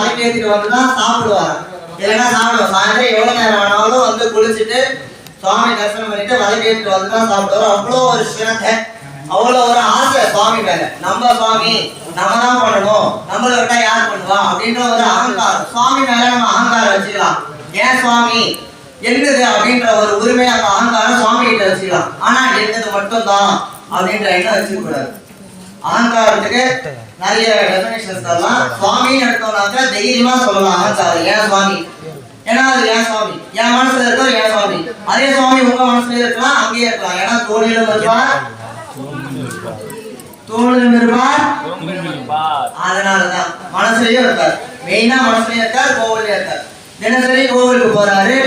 மலைக்கு ஏத்திட்டு வந்து தான் சாப்பிடுவாரு இல்லைன்னா சாப்பிடுவோம் சாயந்தரம் எவ்வளவு நேரம் ஆனாலும் வந்து குளிச்சுட்டு சுவாமி தரிசனம் பண்ணிட்டு மலைக்கு ஏத்திட்டு வந்து தான் சாப்பிடுவார். அவ்வளோ ஒரு சிறந்த அவ்வளோ ஒரு ஆசை சுவாமி மேல. நம்ம சுவாமி நம்ம தான் பண்ணணும். நம்மள விட்டா யார் பண்ணுவா? அப்படின்ற ஒரு அகங்காரம். சுவாமி மேல நம்ம அகங்காரம் வச்சுக்கலாம். ஏன் சுவாமி? என்னது அப்படின்ற ஒரு உரிமை அந்த அகங்காரம் சுவாமி கிட்ட வச்சுக்கலாம். ஆனா என்னது மட்டும்தான் அப்படின்ற எண்ணம் வச்சுக்க கூடாது அகங்காரத்துக்கு நிறைய டெஃபினேஷன்ஸ் தரலாம். சுவாமின்னு எடுத்தோம்னாக்க தைரியமா சொல்லலாம் அகங்காரம். ஏன் சுவாமி? ஏன்னா அது ஏன் சுவாமி? என் மனசுல இருக்கோ ஏன் சுவாமி? அதே சுவாமி உங்க மனசுல இருக்கலாம் அங்கேயே இருக்கலாம். ஏன்னா தோழிலும் இருப்பார். தோழிலும் இருப்பார். அதனாலதான் மனசுலயும் இருக்கார். மெயினா மனசுலயும் இருக்கார் கோவிலையும் இருக்கார். தினசரி கோவிலுக்கு போறாரு.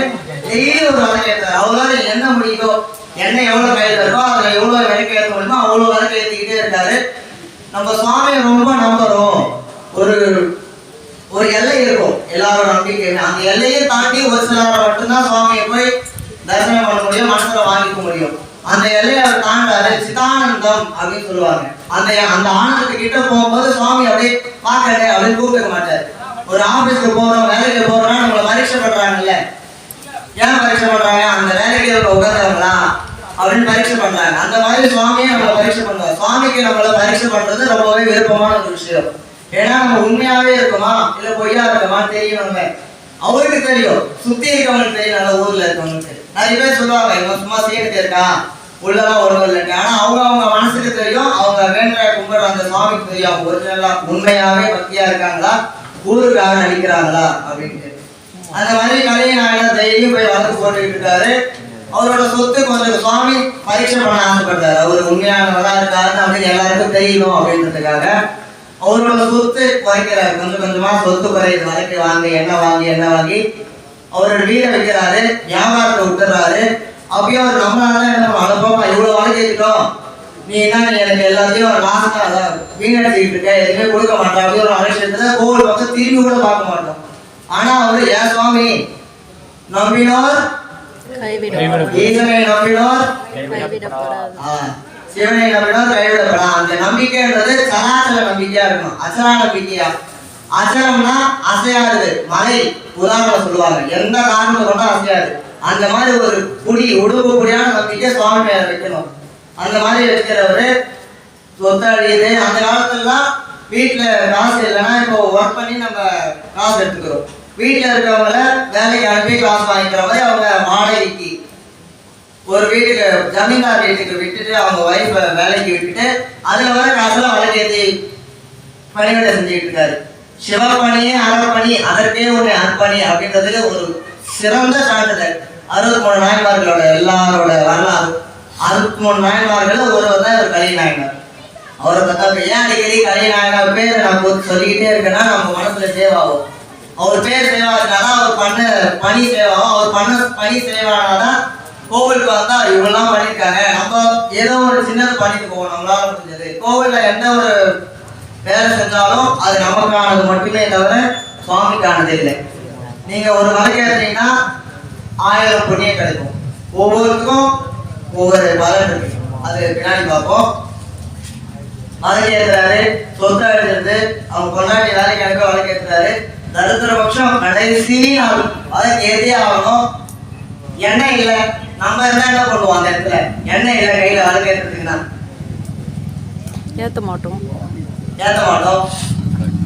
டெய்லி ஒரு விளக்கு ஏற்றாரு அவங்களால என்ன முடியுதோ என்ன எவ்வளவு கையில் இருக்கோ அதுல எவ்வளவு வரைக்கும் ஏற்ற முடியுமோ அவ்வளவு வரைக்கும் நம்ம சுவாமியை ரொம்ப நம்புறோம். ஒரு ஒரு எல்லை இருக்கும். எல்லாரும் நம்பிக்கையுமே. அந்த எல்லையை தாண்டி ஒரு சிலரை மட்டும்தான் சுவாமியை போய் தரிசனம் பண்ண முடியும் மனசுல வாங்கிக்க முடியும். அந்த எல்லையை அவர் தாண்டாரு. சிதானந்தம் அப்படின்னு சொல்லுவாங்க. அந்த அந்த ஆனந்தத்துக்கிட்ட போகும்போது சுவாமி அப்படியே பார்க்கல அப்படின்னு கூப்பிட மாட்டாரு. ஒரு ஆபீஸ்க்கு போறோம் வேலைக்கு போறோம்னா நம்மளை பரீட்சை பண்றாங்கல்ல. ஏன் பரீட்சை பண்றாங்க? அந்த வேலைக்கு இவங்க அப்படின்னு பரீட்சை பண்றாங்க அந்த மாதிரி சுவாமியே நம்மளை பரீட்சை பண்ணுவார் சுவாமிக்கு நம்மளை பரீட்சை பண்றது ரொம்பவே விருப்பமான ஒரு விஷயம். ஏன்னா நம்ம உண்மையாவே இருக்குமா? இல்ல பொய்யா இருக்கமா? தெரியணுங்க அவருக்கு தெரியும். சுத்தி இருக்கவங்களுக்கு தெரியும். நல்ல ஊர்ல இருக்கவங்களுக்கு நிறைய பேர் சொல்லுவாங்க இவன் சும்மா சீக்கிரத்தை இருக்கான். உள்ளதான் ஒருவர் இருக்கு ஆனா அவங்க அவங்க மனசுக்கு தெரியும். அவங்க வேண்ட கும்பிடுற அந்த சுவாமிக்கு தெரியும். அவங்க ஒரிஜினலா உண்மையாவே பக்தியா இருக்காங்களா? ஊருக்காக நடிக்கிறாங்களா அப்படின்ட்டு அந்த மாதிரி கலையை நான் தைரியம் போய் வளர்த்து போட்டுக்கிட்டு இருக்காரு. அவரோட சொத்து கொஞ்சம் சுவாமி பரீட்சை பண்ண ஆசைப்பட்டார் அவர் உண்மையானவரா இருக்காருன்னு அப்படின்னு எல்லாருக்கும் தெரியணும் அப்படின்றதுக்காக அவரோட சொத்து குறைக்கிறாரு. கொஞ்சம் கொஞ்சமா சொத்து குறையுது வரைக்கும் வாங்கி எண்ணெய் வாங்கி எண்ணெய் வாங்கி அவரோட வீடை வைக்கிறாரு. வியாபாரத்தை விட்டுறாரு அப்பயும் அவர் நம்மளால என்ன அனுபவம் இவ்வளவு வழக்கு நீ என்ன நீ எனக்கு எல்லாத்தையும் ஒரு நாசமா வீணடிச்சுக்கிட்டு இருக்க. எதுவுமே கொடுக்க மாட்டோம் அப்படி ஒரு அலட்சியத்துல கோவில் பக்கம் திரும்பி கூட பார்க்க மாட்டோம். ஆனா அவரு ஏன் சுவாமி? நம்பினார் ஈசனை நம்பினோர்? கைவிடப்படாது. ஆ, சிவனை நம்பினோர் கைவிடப்படாம் அந்த நம்பிக்கைன்றது சராசர நம்பிக்கையா இருக்கணும். அச்சரா நம்பிக்கையா? அச்சரம்னா அசையாது. மலை உதாரணம் சொல்லுவாங்க. எந்த காரணத்தை கொண்டும் அசையாது. அந்த மாதிரி ஒரு குடி உடுப்பு குடியான நம்பிக்கை சுவாமி மேல வைக்கணும். அந்த மாதிரி வைக்கிறவரு சொத்தழியுது அந்த காலத்துலலாம் வீட்டுல காசு இல்லைன்னா இப்போ ஒர்க் பண்ணி நம்ம காசு எடுத்துக்கிறோம். வீட்டுல இருக்கவங்கள வேலைக்கு அனுப்பி காசு வாங்கிக்கிற மாதிரி அவங்க ஒரு வீட்டுக்கு ஜமீன்தார் வீட்டுக்கு விட்டுட்டு அவங்க ஒய்ஃபை வேலைக்கு விட்டுட்டு அதில் வர காசுல வழக்கு ஏற்றி செஞ்சுட்டு இருக்காரு. சிவப்பணி அறப்பணி அதற்கே ஒரு அர்ப்பணி அப்படின்றதுக்கு ஒரு சிறந்த சான்றிதழ். அறுபத்தி மூணு நாயன்மார்களோட எல்லாரோட வரலாறு. அறுபத்தி மூணு நாயன்மார்கள் ஒருவர் தான் இவர் கலை நாயனார் அவரை பார்த்தா ஏன் அடிக்கடி கலை நாயனார் பேர் நான் சொல்லிக்கிட்டே இருக்கேன்னா நம்ம மனசுல சேவாகும் அவர் பேர் சேவாதுனாதான் அவர் பண்ண பணி சேவாகும் அவர் பண்ண பணி சேவானாதான் கோவில் பார்த்தா இவங்கெல்லாம் பண்ணியிருக்காங்க நம்ம ஏதோ ஒரு சின்னது பண்ணிட்டு போவோம். நம்மளால முடிஞ்சது. கோவில்ல எந்த ஒரு வேலை செஞ்சாலும் அது நமக்கானது மட்டுமே தவிர சுவாமிக்கானது இல்லை. நீங்க ஒரு மலைக்கு ஏறுறீங்கன்னா ஆயிரம் புண்ணியம் கிடைக்கும். ஒவ்வொருக்கும் ஒவ்வொரு பலன் இருக்கு. அது பின்னாடி பார்ப்போம். மலைக்கு ஏற்றுறாரு சொத்து அழிஞ்சிருந்து அவங்க கொண்டாடி வேலைக்கு அனுப்ப வழக்கு ஏற்றுறாரு தரித்திர பட்சம் கடைசி நாள். வழக்கு ஏற்றியே ஆகணும். எண்ணெய் இல்லை. நம்ம இருந்தா என்ன பண்ணுவோம் அந்த இடத்துல? எண்ணெய் இல்லை கையில வழக்கு ஏற்றுறதுக்குன்னா ஏத்த மாட்டோம். ஏத்த மாட்டோம்?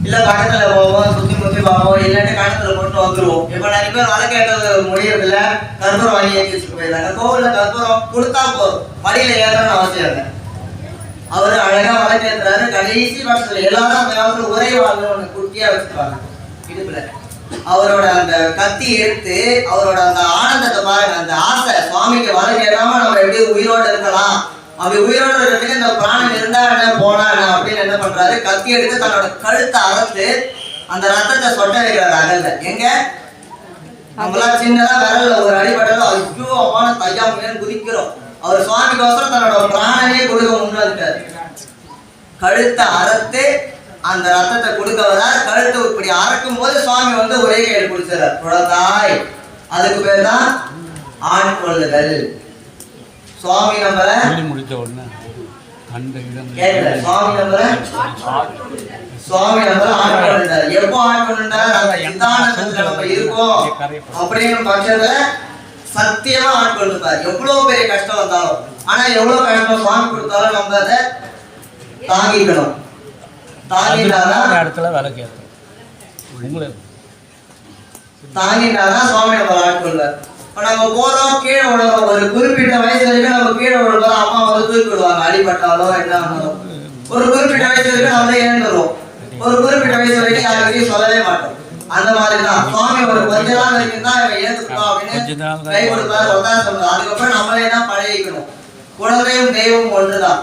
இல்ல பக்கத்துல போவோம் சுத்தி முத்தி பார்ப்போம் இல்லாட்டி கணத்துல போட்டு வந்துருவோம். இப்ப நிறைய பேர் வழக்கு ஏற்றது முடியறதில்ல. கற்பூரம் வாங்கி ஏற்றி வச்சுட்டு போயிருந்தாங்க கோவில்ல கற்பூரம் கொடுத்தா போதும். வழியில ஏற்றணும்னு அவசியம் இல்லை. அவரு அழகா வழக்கு ஏற்றுறாரு கடைசி பட்சத்துல எல்லாரும் அந்த காலத்துல ஒரே வாழ்ந்து ஒண்ணு குட்டியா வச்சுருப்பாங்க இடுப்புல அவரோட அந்த கத்தி எடுத்து அவரோட அந்த ஆனந்தத்தை பாருங்க அந்த ஆசை. சுவாமிக்கு வர ஏறாம நம்ம எப்படி உயிரோட இருக்கலாம்? அப்படி உயிரோட இருக்கிறதுக்கு இந்த பிராணம் இருந்தா என்ன போனா என்ன அப்படின்னு என்ன பண்றாரு? கத்தி எடுத்து தன்னோட கழுத்தை அறுத்து அந்த ரத்தத்தை சொட்ட வைக்கிறாரு அகல்ல. எங்க? நம்மளாம் சின்னதா விரல்ல ஒரு அடிபட்டாலும் ஐயோ அம்மான தையா முடியாது குதிக்கிறோம். அவர் சுவாமிக்கோசரம் தன்னோட பிராணனையே கொடுக்க முன்னாடி கழுத்தை அறுத்து அந்த ரத்தத்தை கொடுக்க வரார் கழுத்தை இப்படி அறக்கும் போது சுவாமி வந்து ஒரே கையில் குடிச்சிடறார். குழந்தாய் அதுக்கு பேர் தான் ஆண் கொள்ளுதல். சுவாமி நம்மள வீடு முடித்த உடனே அந்த சுவாமி நம்பரை சுவாமி நம்பரை ஆட்கொண்டார் எப்போ ஆட்கொண்டார் அந்த சித்தாந்தத்துல நம்ம இருக்கோம். அப்படிங்கிற பட்சத்துல சத்தியமா ஆட்கொண்டிருப்பார் எவ்வளவு பெரிய கஷ்டம் வந்தாலும். ஆனா எவ்வளவு கஷ்டம் சுவாமி கொடுத்தாலும் நம்ம அதை தாங்கிக்கணும். தாங்கிட்டாதான் இடத்துல வேலை கேட்கும். உங்களை தாங்கிட்டாதான் சுவாமி நம்ம ஆட்கொள்வார் இப்ப நம்ம போறோம் கீழே விழுறோம். ஒரு குறிப்பிட்ட வயசு வரைக்கும் நம்ம கீழே விழுறோம் அம்மா வந்து தூக்கி விடுவாங்க அடிபட்டாலோ என்ன ஆனாலும் ஒரு குறிப்பிட்ட வயசு வரைக்கும் நம்மளே எழுந்துருவோம் ஒரு குறிப்பிட்ட வயசு வரைக்கும் யாருக்கிட்டையும் சொல்லவே மாட்டோம். அந்த மாதிரி தான் சுவாமி ஒரு கொஞ்ச நாள் வரைக்கும் தான் இவன் ஏத்துக்கலாம் கொஞ்ச அப்படின்னு கை கொடுப்பாரு சொல்லுவார் அதுக்கப்புறம் நம்மளே தான் பழகிக்கணும். குழந்தையும் தெய்வம் ஒன்றுதான்.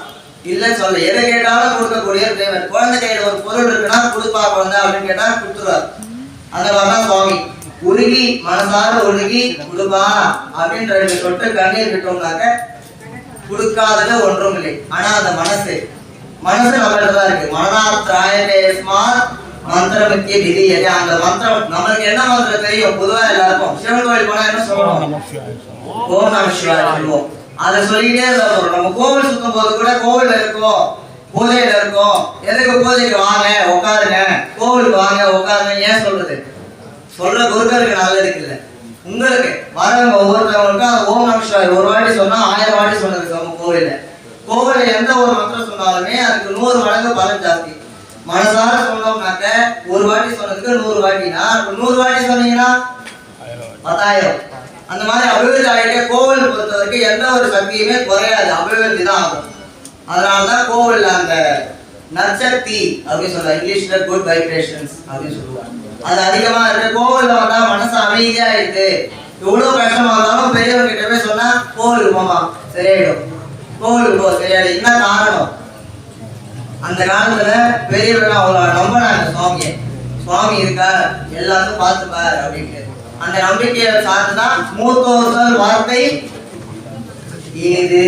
இல்லைன்னு சொல்ல. எதை கேட்டாலும் கொடுக்கக்கூடிய தேவன். குழந்தை கையில ஒரு பொருள் இருக்குன்னா கொடுப்பா குழந்தை அப்படின்னு கேட்டா கொடுத்துருவார். அந்த மாதிரி சுவாமி. உருகி மனசார உருகி கொடுப்பா அப்படின்ற ரெண்டு சொட்டு கண்ணீர் விட்டோம்னாக்க கொடுக்காதது ஒன்றும் இல்லை. ஆனா அந்த மனசு மனசு நம்மள்ட்ட தான் இருக்கு. மனதாத்ராயதே ஸ்மார்ட் மந்திரமுக்கிய விதியதே அந்த மந்திரம் நம்மளுக்கு என்ன மந்திரம் தெரியும்? பொதுவா எல்லாருக்கும். சிவன் கோயில் போனா என்ன சொல்லுவோம்? ஓம் நம சிவாய் சொல்லுவோம் அதை சொல்லிட்டே இருக்கோம் நம்ம கோவில் சுத்தும் போது கூட கோவில் இருக்கும் பூஜையில இருக்கும். எதுக்கு பூஜைக்கு வாங்க உட்காருங்க. கோவிலுக்கு வாங்க உட்காருங்க. ஏன் சொல்றது? சொல்ற குருக்களுக்கு நல்லதுக்கு இல்ல. உங்களுக்கு வரவங்க ஒவ்வொருத்தவங்களுக்கும் அது ஓம் நம ஒரு வாட்டி சொன்னா ஆயிரம் வாட்டி சொன்னது நம்ம கோவில்ல. கோவில எந்த ஒரு மந்திரம் சொன்னாலுமே அதுக்கு நூறு மடங்கு பலன் ஜாஸ்தி. மனசார சொன்னோம்னாக்க ஒரு வாட்டி சொன்னதுக்கு நூறு வாட்டினா நூறு வாட்டி சொன்னீங்கன்னா பத்தாயிரம். அந்த மாதிரி அபிவிருத்தி ஆகிட்டே கோவில் பொறுத்த வரைக்கும் எந்த ஒரு சக்தியுமே குறையாது. அபிவிருத்தி தான் ஆகும். அதனால்தான் கோவிலில் அந்த நற்சக்தி அப்படின்னு சொல்லுவாங்க. இங்கிலீஷ்ல குட் வைப்ரேஷன்ஸ் அப்படின்னு சொல்லுவாங்க. அது அதிகமா இருக்கு. கோவில்ல வந்தா மனசு அமைதியா இருக்கு. எவ்வளவு கஷ்டமா இருந்தாலும் பெரியவங்க கிட்ட போய் சொன்னா கோவிலுக்கு போமா சரியாயிடும். கோவிலுக்கு போ சரியாயிடும். என்ன காரணம்? அந்த காலத்துல பெரியவங்க அவங்கள நம்பினாங்க சுவாமியை. சுவாமி இருக்கா? எல்லாத்தையும் பார்த்துப்பார் அப்படின்ட்டு. அந்த நம்பிக்கையை சார்ந்துதான் மூத்தோர்கள் வார்த்தை இது.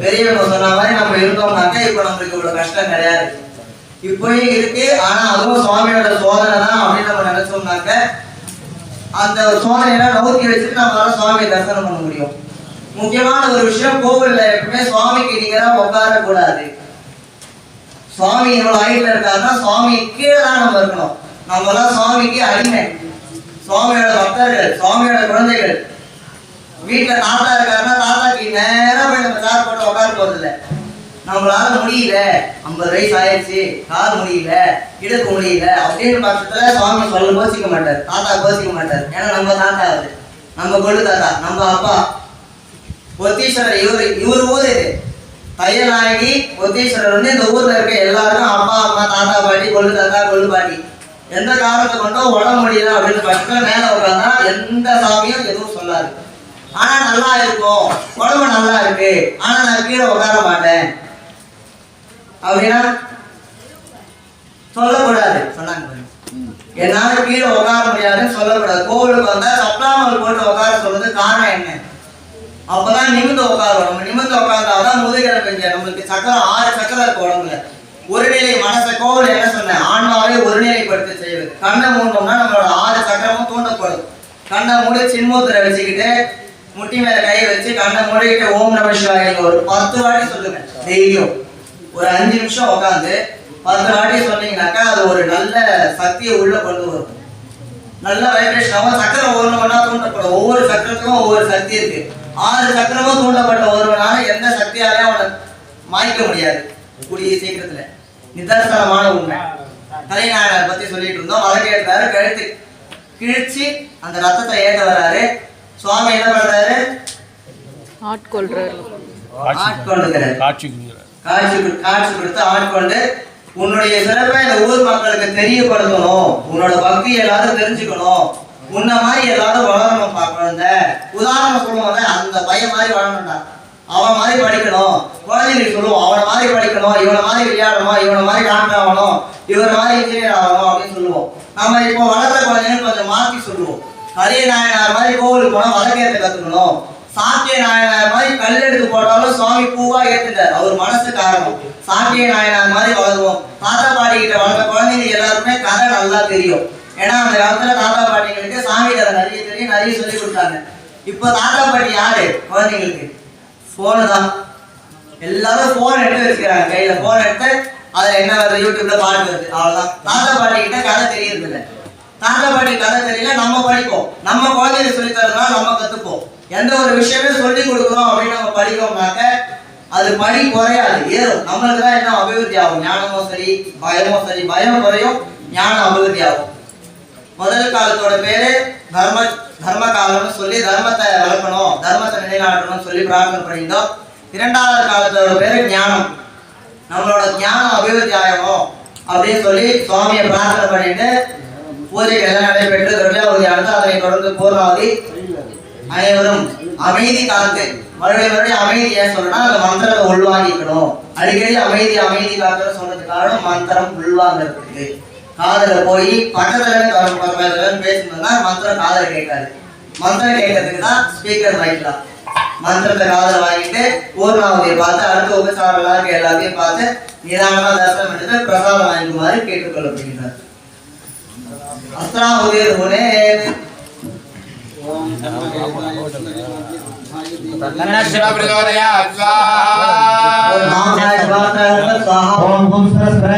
பெரியவங்க சொன்ன மாதிரி நம்ம இருந்தோம்னாக்கா இப்ப நம்மளுக்கு இவ்வளவு கஷ்டம் கிடையாது. இப்பயும் இருக்கு. ஆனா அதுவும் சுவாமியோட சோதனை தான் அப்படின்னு நம்ம நினைச்சோம்னாக்க அந்த சோதனையெல்லாம் நோக்கி வச்சுட்டு நம்மளால சுவாமியை தரிசனம் பண்ண முடியும். முக்கியமான ஒரு விஷயம் கோவில்ல எப்பவுமே சுவாமிக்கு நீங்க உட்கார கூடாது சுவாமி இவ்வளவு ஹைட்ல இருக்காருன்னா சுவாமி கீழே தான் நம்ம இருக்கணும். நம்மளாம் சுவாமிக்கு அடிமை. சுவாமியோட பக்தர்கள் சுவாமியோட குழந்தைகள். வீட்டுல தாத்தா இருக்காருன்னா தாத்தாக்கு நேரம் போய் நம்ம கார் போட்டு உட்கார போறது நம்மளால முடியல. ஐம்பது வயசு ஆயிடுச்சு. கார் முடியல. இடுக்க முடியல. அப்படின்னு பட்சத்துல சுவாமி சொல்ல கோச்சிக்க மாட்டார். தாத்தா கோச்சிக்க மாட்டார். ஏன்னா நம்ம தாத்தா அவரு நம்ம கொள்ளு தாத்தா. நம்ம அப்பா. ஒத்தீஸ்வரர் இவரு இவர் ஊர் இது. தையநாயகி ஒத்தீஸ்வரர் வந்து இந்த ஊர்ல இருக்க எல்லாருக்கும் அப்பா அம்மா தாத்தா பாட்டி கொள்ளு தாத்தா கொள்ளு பாட்டி. எந்த காரணத்தை கொண்டோ உடம்பு முடியல அப்படின்னு பட்சத்துல மேலே உட்காந்தா எந்த சாமியும் எதுவும் சொல்லாது. ஆனா நல்லா இருக்கும். உடம்பு நல்லா இருக்கு. ஆனா நான் கீழே உட்கார மாட்டேன். அப்படின்னா சொல்லக்கூடாது. சொன்னாங்க என்னால கீழே உட்கார முடியாதுன்னு சொல்லக்கூடாது. கோவிலுக்கு வந்தா சப்ளாமல் போட்டு உட்கார சொல்றது காரணம் என்ன? அப்பதான் நிமிந்து உட்காரணும். நிமிந்து உட்கார்ந்தாதான் முதுகெலும்பு நம்மளுக்கு சக்கரம் ஆறு சக்கரம் இருக்கு உடம்புல. ஒருநிலை மனச கோவில் என்ன சொன்னேன்? ஆன்மாவை ஒருநிலைப்படுத்த செய்வது. கண்ணை மூடணும்னா நம்மளோட ஆறு சக்கரமும் தூண்டப்படும். கண்ணை மூடி சின்மூத்திரை வச்சுக்கிட்டு முட்டி மேல கை வச்சு கண்ணை மூடிக்கிட்டு ஓம் நம சிவாய நீங்க ஒரு பத்து வாட்டி சொல்லுங்க. டெய்லியும். ஒரு அஞ்சு நிமிஷம் உட்காந்து பத்து வாட்டி சொன்னீங்கன்னாக்கா அது ஒரு நல்ல சக்தியை உள்ள கொண்டு வரும். நல்ல வைப்ரேஷன் ஆகும் சக்கரம் ஒன்று ஒன்றா தூண்டப்படும். ஒவ்வொரு சக்கரத்துக்கும் ஒவ்வொரு சக்தி இருக்கு. ஆறு சக்கரமும் தூண்டப்பட்ட ஒருவனால எந்த சக்தியாலையும் அவனை மாய்க்க முடியாது. கூடிய சீக்கிரத்துல. நிதர்சனமான உண்மை. கலைநாயகர் பத்தி சொல்லிட்டு இருந்தோம். வழக்கேற்றாரு கழுத்து கிழிச்சு அந்த ரத்தத்தை ஏற்ற வர்றாரு. சுவாமி என்ன பண்றாரு? ஆட்கொள்றாரு. காட்சி கொடு- காட்சி கொடுத்து ஆட்கொண்டு உன்னுடைய சிறப்பை இந்த ஊர் மக்களுக்கு தெரியப்படுத்தணும். உன்னோட பக்தி எல்லாரும் தெரிஞ்சுக்கணும். உன்ன மாதிரி எல்லாரும் வளரணும் குழந்த உதாரணம் சொல்லுவோம்ல அந்த பையன் மாதிரி வளரணும்டா. அவன் மாதிரி படிக்கணும். குழந்தைங்களுக்கு சொல்லுவோம் அவனை மாதிரி படிக்கணும் இவனை மாதிரி விளையாடணும் இவனை மாதிரி டாக்டர் ஆகணும் இவனை மாதிரி இன்ஜினியர் ஆகணும் அப்படின்னு சொல்லுவோம். நம்ம இப்போ வளர்ற குழந்தைங்க கொஞ்சம் மாற்றி சொல்லுவோம். ஹரிய நாயனார் மாதிரி கோவிலுக்கு போனால் வழக்கேற்ற கற்றுக்கணும் சாத்திய நாயனார் மாதிரி கல் எடுத்து போட்டாலும் சுவாமி பூவா ஏத்துட்டார். அவர் மனசு காரணம். சாத்திய நாயனார் மாதிரி வளருவோம். தாத்தா பாட்டி கிட்ட வளர்ந்த குழந்தைங்க எல்லாருக்குமே கதை நல்லா தெரியும். ஏன்னா அந்த காலத்துல தாத்தா பாட்டிங்களுக்கு சாமி கதை நிறைய தெரியும் நிறைய சொல்லி கொடுத்தாங்க. இப்போ தாத்தா பாட்டி யாரு? குழந்தைங்களுக்கு. ஃபோனு தான். எல்லாரும் போன் எடுத்து வச்சுக்கிறாங்க கையில. போன் எடுத்து அதுல என்ன வருது? யூடியூப்ல பாட்டு வருது. அவ்வளவுதான். தாத்தா பாட்டி கிட்ட கதை தெரியறது இல்ல தாத்தா பாட்டி கதை தெரியல. நம்ம படிப்போம். நம்ம குழந்தைங்க சொல்லி தரதுனால நம்ம கத்துப்போம். எந்த ஒரு விஷயமே சொல்லி கொடுக்குறோம் அப்படின்னு நம்ம படிக்கிறோம்னாக்க அது படி குறையாது. ஏறும் நம்மளுக்கு தான் என்ன அபிவிருத்தி ஆகும்? ஞானமும் சரி பயமும் சரி. பயம் குறையும் ஞானம் அபிவிருத்தி ஆகும். முதல் காலத்தோட பேரு தர்ம தர்ம காலம்னு சொல்லி தர்மத்தை வளர்க்கணும் தர்மத்தை நிலைநாட்டணும்னு சொல்லி பிரார்த்தனை பண்ணியிருந்தோம். இரண்டாவது காலத்தோட பேரு ஞானம். நம்மளோட ஞானம் அபிவிருத்தி ஆகணும் அப்படின்னு சொல்லி சுவாமியை பிரார்த்தனை பண்ணிட்டு பூஜைகள் எல்லாம் நடைபெற்று துர்காவதி அடுத்து அதனை தொடர்ந்து பூர்ணாவதி அனைவரும் அமைதி காத்து மறுபடியும் மறுபடியும் அமைதி ஏன் சொல்றேன்னா அந்த மந்திரத்தை உள்வாங்கிக்கணும். அடிக்கடி அமைதி அமைதி காத்துன்னு சொல்றதுக்கு காரணம் மந்திரம் உள்வாங்கிறதுக்கு. காதல போய் பக்கத்துல பேசணும்னா மந்திரம் காதல கேட்காது. மந்திரம் கேட்கறதுக்கு தான் ஸ்பீக்கர் வாங்கிக்கலாம் மந்திரத்தை காதல வாங்கிட்டு ஊர்ணாவதியை பார்த்து அடுத்த உபசாரம் எல்லாத்தையும் பார்த்து நிதானமா தரிசனம் பண்ணிட்டு பிரசாதம் வாங்குமாறு கேட்டுக்கொள்ளப்படுகின்றார். அஸ்ராவுதீர் ஹுனே ஓம் ஓம் சரஸ்வர